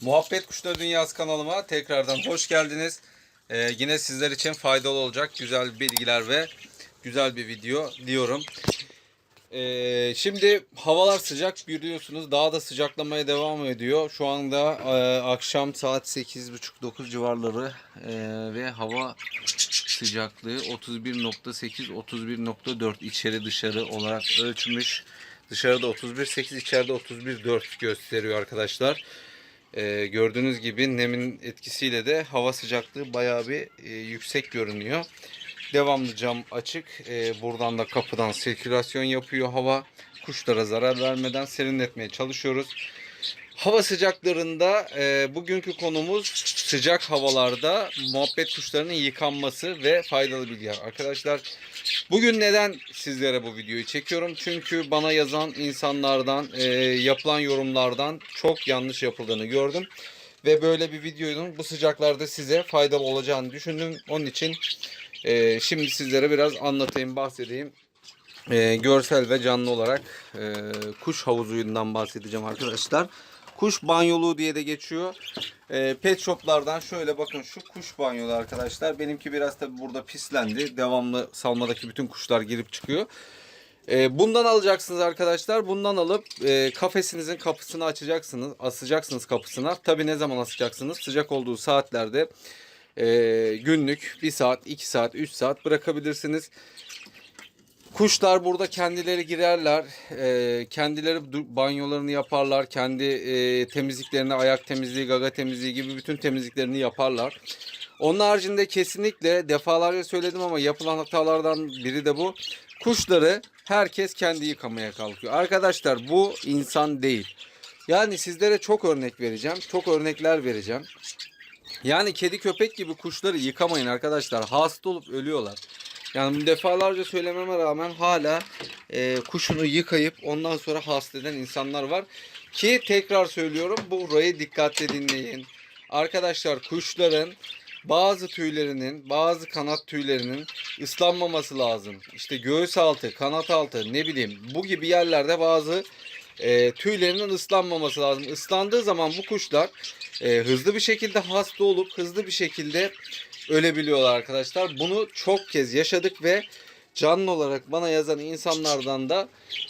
Muhabbet Kuşları Dünyası kanalıma tekrardan hoş geldiniz. Ee, yine sizler için faydalı olacak güzel bilgiler ve güzel bir video diyorum. Ee, şimdi havalar sıcak biliyorsunuz daha da sıcaklamaya devam ediyor. Şu anda e, akşam saat 8.30-9 civarları e, ve hava sıcaklığı 31.8 31.4 içeri dışarı olarak ölçmüş. Dışarıda 31.8 içeride 31.4 gösteriyor arkadaşlar. Ee, gördüğünüz gibi nemin etkisiyle de hava sıcaklığı bayağı bir e, yüksek görünüyor. Devamlı cam açık. Ee, buradan da kapıdan sirkülasyon yapıyor hava. Kuşlara zarar vermeden serinletmeye çalışıyoruz. Hava sıcaklarında e, bugünkü konumuz sıcak havalarda muhabbet kuşlarının yıkanması ve faydalı bilgiler. Arkadaşlar bugün neden sizlere bu videoyu çekiyorum? Çünkü bana yazan insanlardan, e, yapılan yorumlardan çok yanlış yapıldığını gördüm. Ve böyle bir videonun bu sıcaklarda size faydalı olacağını düşündüm. Onun için e, şimdi sizlere biraz anlatayım, bahsedeyim. E, görsel ve canlı olarak e, kuş havuzuyundan bahsedeceğim arkadaşlar. Kuş banyoluğu diye de geçiyor. E, pet shoplardan şöyle bakın şu kuş banyolu arkadaşlar. Benimki biraz tabi burada pislendi. Devamlı salmadaki bütün kuşlar girip çıkıyor. E, bundan alacaksınız arkadaşlar. Bundan alıp e, kafesinizin kapısını açacaksınız. Asacaksınız kapısına. Tabi ne zaman asacaksınız? Sıcak olduğu saatlerde e, günlük 1 saat, 2 saat, 3 saat bırakabilirsiniz. Kuşlar burada kendileri girerler, e, kendileri banyolarını yaparlar, kendi e, temizliklerini, ayak temizliği, gaga temizliği gibi bütün temizliklerini yaparlar. Onun haricinde kesinlikle defalarca söyledim ama yapılan hatalardan biri de bu. Kuşları herkes kendi yıkamaya kalkıyor. Arkadaşlar bu insan değil. Yani sizlere çok örnek vereceğim, çok örnekler vereceğim. Yani kedi köpek gibi kuşları yıkamayın arkadaşlar. Hasta olup ölüyorlar. Yani defalarca söylememe rağmen hala e, kuşunu yıkayıp ondan sonra hasta eden insanlar var. Ki tekrar söylüyorum burayı dikkatle dinleyin. Arkadaşlar kuşların bazı tüylerinin, bazı kanat tüylerinin ıslanmaması lazım. İşte göğüs altı, kanat altı ne bileyim bu gibi yerlerde bazı e, tüylerinin ıslanmaması lazım. Islandığı zaman bu kuşlar e, hızlı bir şekilde hasta olup hızlı bir şekilde ölebiliyorlar arkadaşlar. Bunu çok kez yaşadık ve canlı olarak bana yazan insanlardan da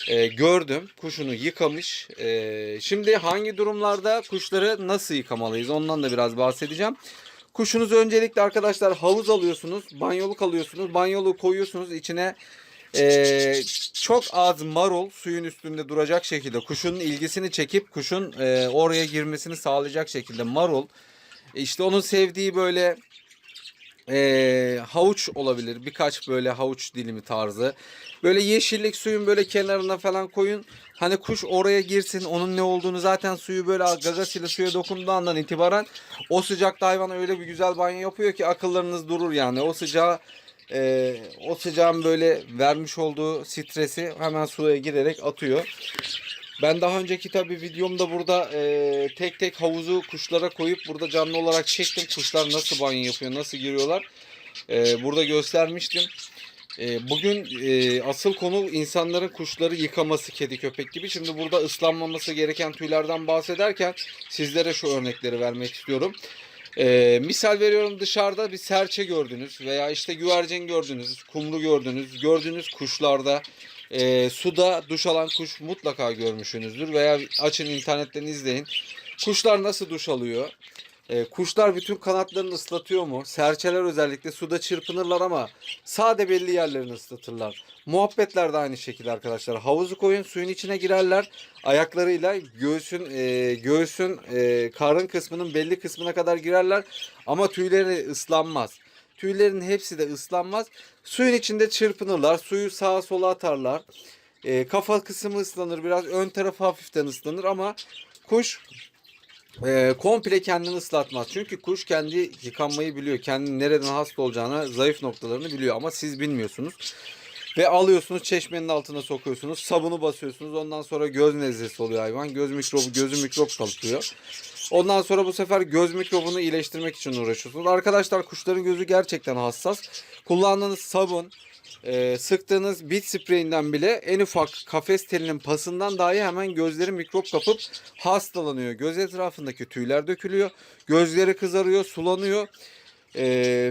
e, gördüm. Kuşunu yıkamış. E, şimdi hangi durumlarda kuşları nasıl yıkamalıyız ondan da biraz bahsedeceğim. Kuşunuzu öncelikle arkadaşlar havuz alıyorsunuz, banyoluk alıyorsunuz, banyoluğu koyuyorsunuz içine e, çok az marul suyun üstünde duracak şekilde kuşun ilgisini çekip kuşun e, oraya girmesini sağlayacak şekilde marul. E, İşte onun sevdiği böyle e, havuç olabilir. Birkaç böyle havuç dilimi tarzı. Böyle yeşillik suyun böyle kenarına falan koyun. Hani kuş oraya girsin. Onun ne olduğunu zaten suyu böyle gagasıyla suya dokunduğu andan itibaren o sıcakta hayvan öyle bir güzel banyo yapıyor ki akıllarınız durur yani. O sıcağı e, o sıcağın böyle vermiş olduğu stresi hemen suya girerek atıyor. Ben daha önceki tabi videomda burada e, tek tek havuzu kuşlara koyup burada canlı olarak çektim. Kuşlar nasıl banyo yapıyor, nasıl giriyorlar. E, burada göstermiştim. E, bugün e, asıl konu insanların kuşları yıkaması kedi köpek gibi. Şimdi burada ıslanmaması gereken tüylerden bahsederken sizlere şu örnekleri vermek istiyorum. E, misal veriyorum dışarıda bir serçe gördünüz veya işte güvercin gördünüz, kumru gördünüz. Gördüğünüz kuşlarda e, suda duş alan kuş mutlaka görmüşsünüzdür veya açın internetten izleyin. Kuşlar nasıl duş alıyor? E, kuşlar bütün kanatlarını ıslatıyor mu? Serçeler özellikle suda çırpınırlar ama sade belli yerlerini ıslatırlar. Muhabbetler de aynı şekilde arkadaşlar. Havuzu koyun suyun içine girerler. Ayaklarıyla göğsün e, göğsün e, karın kısmının belli kısmına kadar girerler. Ama tüyleri ıslanmaz. Tüylerin hepsi de ıslanmaz. Suyun içinde çırpınırlar. Suyu sağa sola atarlar. E, kafa kısmı ıslanır biraz. Ön tarafı hafiften ıslanır ama kuş e, komple kendini ıslatmaz. Çünkü kuş kendi yıkanmayı biliyor. Kendi nereden hasta olacağını, zayıf noktalarını biliyor. Ama siz bilmiyorsunuz. Ve alıyorsunuz çeşmenin altına sokuyorsunuz. Sabunu basıyorsunuz. Ondan sonra göz nezlesi oluyor hayvan. Göz mikrobu, gözü mikrop kalkıyor. Ondan sonra bu sefer göz mikrobunu iyileştirmek için uğraşıyorsunuz. Arkadaşlar kuşların gözü gerçekten hassas. Kullandığınız sabun, e, sıktığınız bit spreyinden bile en ufak kafes telinin pasından dahi hemen gözleri mikrop kapıp hastalanıyor. Göz etrafındaki tüyler dökülüyor. Gözleri kızarıyor, sulanıyor. E,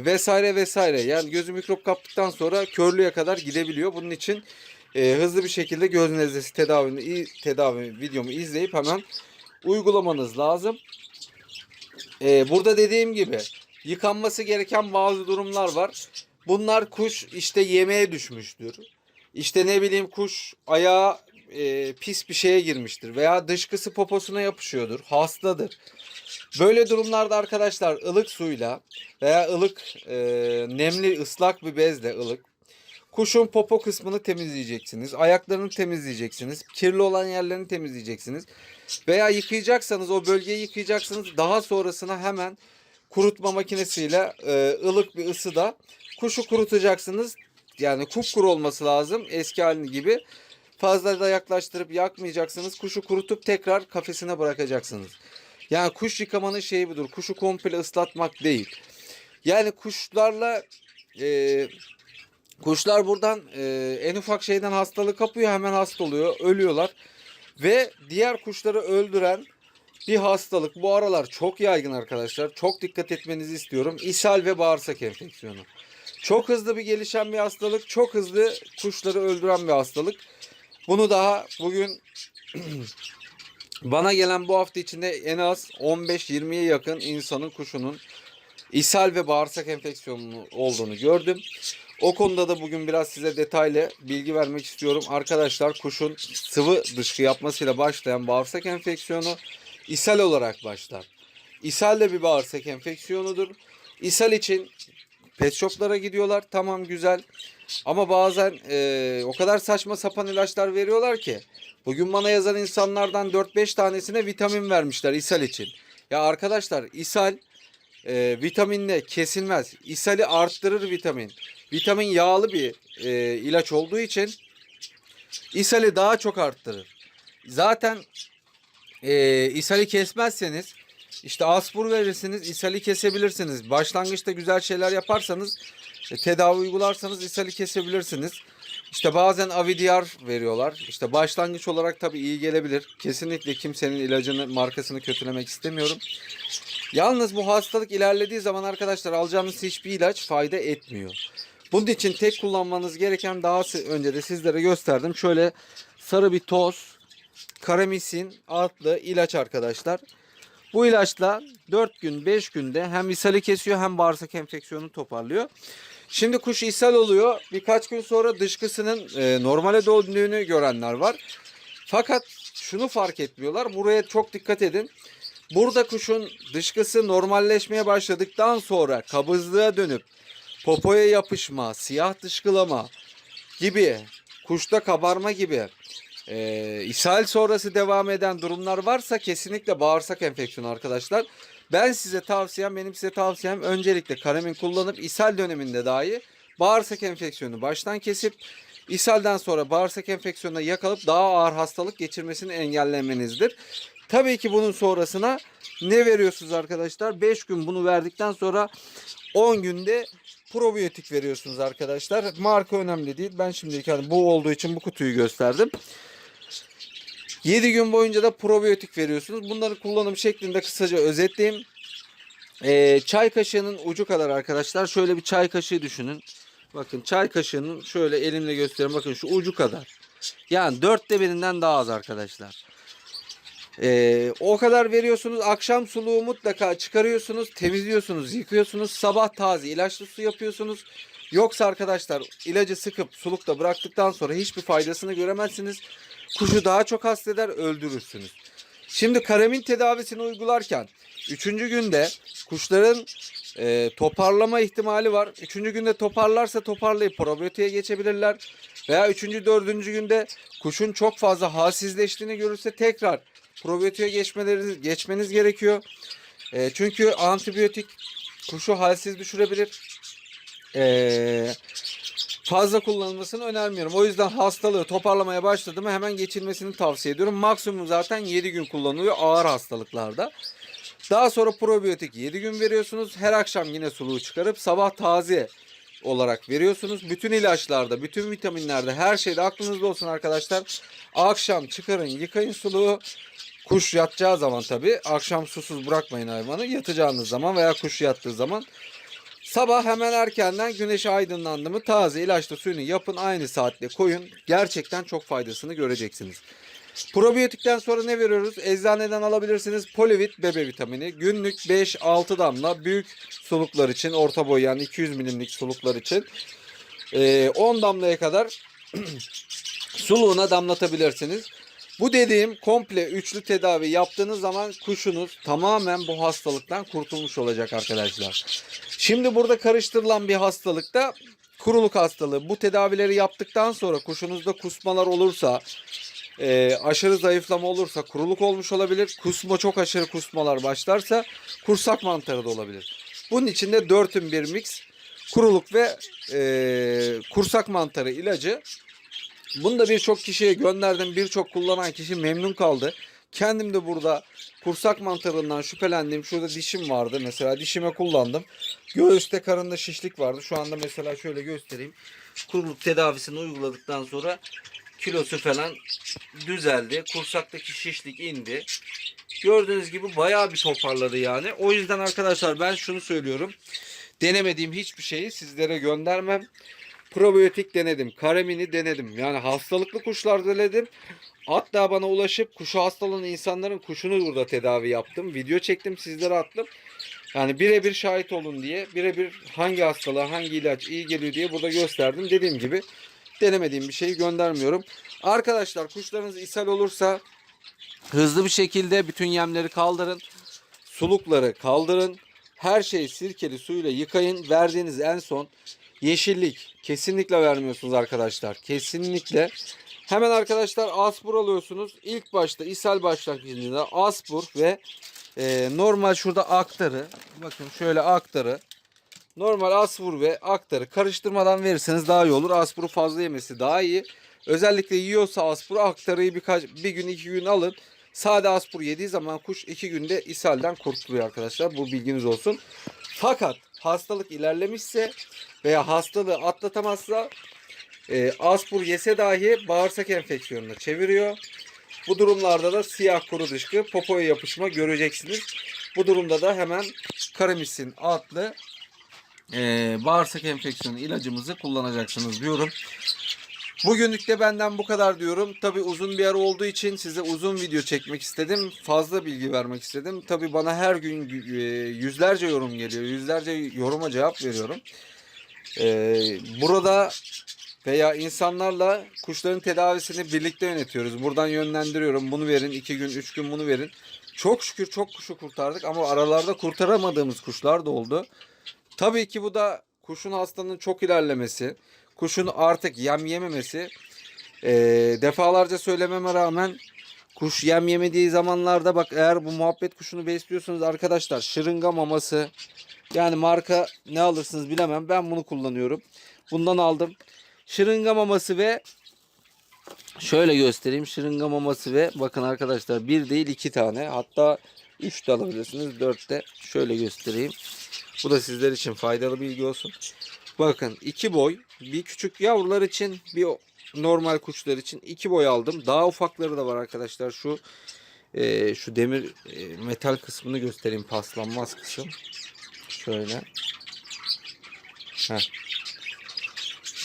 vesaire vesaire. Yani gözü mikrop kaptıktan sonra körlüğe kadar gidebiliyor. Bunun için e, hızlı bir şekilde göz nezlesi tedavini tedavi videomu izleyip hemen uygulamanız lazım. E, burada dediğim gibi yıkanması gereken bazı durumlar var. Bunlar kuş işte yemeğe düşmüştür. İşte ne bileyim kuş ayağı e, pis bir şeye girmiştir veya dışkısı poposuna yapışıyordur. Hastadır. Böyle durumlarda arkadaşlar ılık suyla veya ılık e, nemli ıslak bir bezle ılık kuşun popo kısmını temizleyeceksiniz. Ayaklarını temizleyeceksiniz. Kirli olan yerlerini temizleyeceksiniz. Veya yıkayacaksanız o bölgeyi yıkayacaksınız. Daha sonrasına hemen kurutma makinesiyle e, ılık bir ısıda kuşu kurutacaksınız. Yani kupkuru olması lazım eski halini gibi. Fazla da yaklaştırıp yakmayacaksınız. Kuşu kurutup tekrar kafesine bırakacaksınız. Yani kuş yıkamanın şeyi budur. Kuşu komple ıslatmak değil. Yani kuşlarla e, kuşlar buradan e, en ufak şeyden hastalık kapıyor hemen hasta oluyor. Ölüyorlar. Ve diğer kuşları öldüren bir hastalık. Bu aralar çok yaygın arkadaşlar. Çok dikkat etmenizi istiyorum. İshal ve bağırsak enfeksiyonu. Çok hızlı bir gelişen bir hastalık. Çok hızlı kuşları öldüren bir hastalık. Bunu daha bugün bana gelen bu hafta içinde en az 15-20'ye yakın insanın kuşunun ishal ve bağırsak enfeksiyonu olduğunu gördüm. O konuda da bugün biraz size detaylı bilgi vermek istiyorum. Arkadaşlar kuşun sıvı dışkı yapmasıyla başlayan bağırsak enfeksiyonu ishal olarak başlar. İshal de bir bağırsak enfeksiyonudur. İshal için pet shoplara gidiyorlar. Tamam güzel. Ama bazen e, o kadar saçma sapan ilaçlar veriyorlar ki. Bugün bana yazan insanlardan 4-5 tanesine vitamin vermişler ishal için. Ya arkadaşlar ishal e, vitaminle kesilmez. İshali arttırır vitamin. Vitamin yağlı bir e, ilaç olduğu için ishali daha çok arttırır. Zaten e, ishali kesmezseniz işte aspur verirsiniz, ishali kesebilirsiniz. Başlangıçta güzel şeyler yaparsanız, e, tedavi uygularsanız ishali kesebilirsiniz. İşte bazen Avidyar veriyorlar. İşte başlangıç olarak tabii iyi gelebilir. Kesinlikle kimsenin ilacını, markasını kötülemek istemiyorum. Yalnız bu hastalık ilerlediği zaman arkadaşlar alacağınız hiçbir ilaç fayda etmiyor. Bunun için tek kullanmanız gereken daha önce de sizlere gösterdim. Şöyle sarı bir toz, karamisin adlı ilaç arkadaşlar. Bu ilaçla 4 gün 5 günde hem ishali kesiyor hem bağırsak enfeksiyonunu toparlıyor. Şimdi kuş ishal oluyor. Birkaç gün sonra dışkısının e, normale döndüğünü görenler var. Fakat şunu fark etmiyorlar. Buraya çok dikkat edin. Burada kuşun dışkısı normalleşmeye başladıktan sonra kabızlığa dönüp popoya yapışma, siyah dışkılama gibi, kuşta kabarma gibi e, ishal sonrası devam eden durumlar varsa kesinlikle bağırsak enfeksiyonu arkadaşlar. Ben size tavsiyem, benim size tavsiyem öncelikle karamin kullanıp ishal döneminde dahi bağırsak enfeksiyonu baştan kesip ishalden sonra bağırsak enfeksiyonuna yakalıp daha ağır hastalık geçirmesini engellemenizdir. Tabii ki bunun sonrasına ne veriyorsunuz arkadaşlar? 5 gün bunu verdikten sonra 10 günde probiyotik veriyorsunuz arkadaşlar. Marka önemli değil. Ben şimdi hani bu olduğu için bu kutuyu gösterdim. 7 gün boyunca da probiyotik veriyorsunuz. Bunların kullanım şeklinde kısaca özetleyeyim. Ee, çay kaşığının ucu kadar arkadaşlar. Şöyle bir çay kaşığı düşünün. Bakın çay kaşığının şöyle elimle göstereyim. Bakın şu ucu kadar. Yani dörtte birinden daha az arkadaşlar. Ee, o kadar veriyorsunuz. Akşam suluğu mutlaka çıkarıyorsunuz. Temizliyorsunuz. Yıkıyorsunuz. Sabah taze ilaçlı su yapıyorsunuz. Yoksa arkadaşlar ilacı sıkıp sulukta bıraktıktan sonra hiçbir faydasını göremezsiniz. Kuşu daha çok hasta eder öldürürsünüz. Şimdi karamin tedavisini uygularken 3. günde kuşların e, toparlama ihtimali var. 3. günde toparlarsa toparlayıp probiyotiğe geçebilirler. Veya 3. 4. günde kuşun çok fazla halsizleştiğini görürse tekrar probiyotiğe geçmeleri, geçmeniz gerekiyor. E, çünkü antibiyotik kuşu halsiz düşürebilir. Eee fazla kullanılmasını önermiyorum. O yüzden hastalığı toparlamaya başladı mı hemen geçilmesini tavsiye ediyorum. Maksimum zaten 7 gün kullanılıyor ağır hastalıklarda. Daha sonra probiyotik 7 gün veriyorsunuz. Her akşam yine suluğu çıkarıp sabah taze olarak veriyorsunuz. Bütün ilaçlarda, bütün vitaminlerde, her şeyde aklınızda olsun arkadaşlar. Akşam çıkarın, yıkayın suluğu. Kuş yatacağı zaman tabii akşam susuz bırakmayın hayvanı. Yatacağınız zaman veya kuş yattığı zaman Sabah hemen erkenden güneş aydınlandı mı taze ilaçlı suyunu yapın aynı saatte koyun. Gerçekten çok faydasını göreceksiniz. Probiyotikten sonra ne veriyoruz? Eczaneden alabilirsiniz. Polivit bebe vitamini. Günlük 5-6 damla büyük suluklar için orta boy yani 200 milimlik suluklar için ee, 10 damlaya kadar suluğuna damlatabilirsiniz. Bu dediğim komple üçlü tedavi yaptığınız zaman kuşunuz tamamen bu hastalıktan kurtulmuş olacak arkadaşlar. Şimdi burada karıştırılan bir hastalıkta kuruluk hastalığı. Bu tedavileri yaptıktan sonra kuşunuzda kusmalar olursa, e, aşırı zayıflama olursa kuruluk olmuş olabilir. Kusma çok aşırı kusmalar başlarsa kursak mantarı da olabilir. Bunun için de 4'ün bir mix kuruluk ve e, kursak mantarı ilacı bunu da birçok kişiye gönderdim. Birçok kullanan kişi memnun kaldı. Kendim de burada kursak mantarından şüphelendiğim şurada dişim vardı. Mesela dişime kullandım. Göğüste karında şişlik vardı. Şu anda mesela şöyle göstereyim. Kuruluk tedavisini uyguladıktan sonra kilosu falan düzeldi. Kursaktaki şişlik indi. Gördüğünüz gibi bayağı bir toparladı yani. O yüzden arkadaşlar ben şunu söylüyorum. Denemediğim hiçbir şeyi sizlere göndermem. Probiyotik denedim. Karemini denedim. Yani hastalıklı kuşlar denedim. Hatta bana ulaşıp kuşu hastalanan insanların kuşunu burada tedavi yaptım. Video çektim sizlere attım. Yani birebir şahit olun diye, birebir hangi hastalığa hangi ilaç iyi geliyor diye burada gösterdim. Dediğim gibi denemediğim bir şeyi göndermiyorum. Arkadaşlar kuşlarınız ishal olursa hızlı bir şekilde bütün yemleri kaldırın. Sulukları kaldırın. Her şeyi sirkeli suyla yıkayın. Verdiğiniz en son yeşillik kesinlikle vermiyorsunuz arkadaşlar. Kesinlikle. Hemen arkadaşlar aspur alıyorsunuz. İlk başta ishal başlangıcında aspur ve e, normal şurada aktarı. Bakın şöyle aktarı. Normal aspur ve aktarı karıştırmadan verirseniz daha iyi olur. Aspuru fazla yemesi daha iyi. Özellikle yiyorsa aspuru aktarıyı birkaç bir gün iki gün alın. Sade aspur yediği zaman kuş iki günde ishalden kurtuluyor arkadaşlar. Bu bilginiz olsun. Fakat hastalık ilerlemişse veya hastalığı atlatamazsa e, aspur yese dahi bağırsak enfeksiyonuna çeviriyor. Bu durumlarda da siyah kuru dışkı popoya yapışma göreceksiniz. Bu durumda da hemen karamisin adlı e, bağırsak enfeksiyonu ilacımızı kullanacaksınız diyorum. Bugünlük de benden bu kadar diyorum. Tabi uzun bir ara olduğu için size uzun video çekmek istedim. Fazla bilgi vermek istedim. Tabi bana her gün e, yüzlerce yorum geliyor. Yüzlerce yoruma cevap veriyorum. E, burada veya insanlarla kuşların tedavisini birlikte yönetiyoruz. Buradan yönlendiriyorum. Bunu verin, iki gün, üç gün bunu verin. Çok şükür çok kuşu kurtardık ama aralarda kurtaramadığımız kuşlar da oldu. Tabii ki bu da kuşun hastalığının çok ilerlemesi, kuşun artık yem yememesi. Ee, defalarca söylememe rağmen kuş yem yemediği zamanlarda bak eğer bu muhabbet kuşunu besliyorsunuz arkadaşlar şırınga maması yani marka ne alırsınız bilemem ben bunu kullanıyorum. Bundan aldım. Şırınga maması ve şöyle göstereyim şırınga maması ve bakın arkadaşlar bir değil iki tane hatta üç de alabilirsiniz dört de şöyle göstereyim. Bu da sizler için faydalı bilgi olsun. Bakın iki boy bir küçük yavrular için bir normal kuşlar için iki boy aldım. Daha ufakları da var arkadaşlar. Şu e, şu demir e, metal kısmını göstereyim paslanmaz kısım. Şöyle. Heh.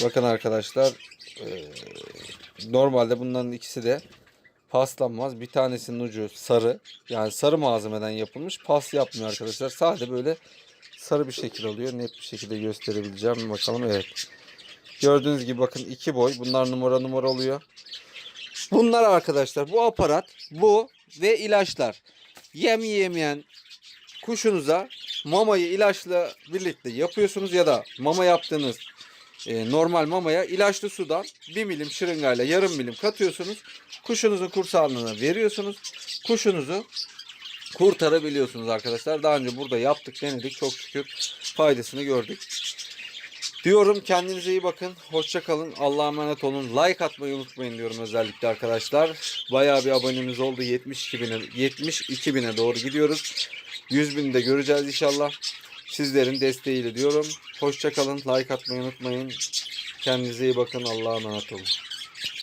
Bakın arkadaşlar e, normalde bunların ikisi de paslanmaz. Bir tanesinin ucu sarı. Yani sarı malzemeden yapılmış. Pas yapmıyor arkadaşlar. Sadece böyle sarı bir şekil oluyor. Net bir şekilde gösterebileceğim. Bakalım evet. Gördüğünüz gibi bakın iki boy. Bunlar numara numara oluyor. Bunlar arkadaşlar bu aparat bu ve ilaçlar. Yem yemeyen kuşunuza mamayı ilaçla birlikte yapıyorsunuz ya da mama yaptığınız e, normal mamaya ilaçlı sudan 1 milim şırıngayla yarım milim katıyorsunuz. Kuşunuzun kursağına veriyorsunuz. Kuşunuzu kurtarabiliyorsunuz arkadaşlar. Daha önce burada yaptık denedik. Çok şükür faydasını gördük. Diyorum kendinize iyi bakın. Hoşça kalın. Allah'a emanet olun. Like atmayı unutmayın diyorum özellikle arkadaşlar. Bayağı bir abonemiz oldu. 72 bine, 72 bine doğru gidiyoruz. 100 bini de göreceğiz inşallah. sizlerin desteğiyle diyorum. Hoşçakalın. Like atmayı unutmayın. Kendinize iyi bakın. Allah'a emanet olun.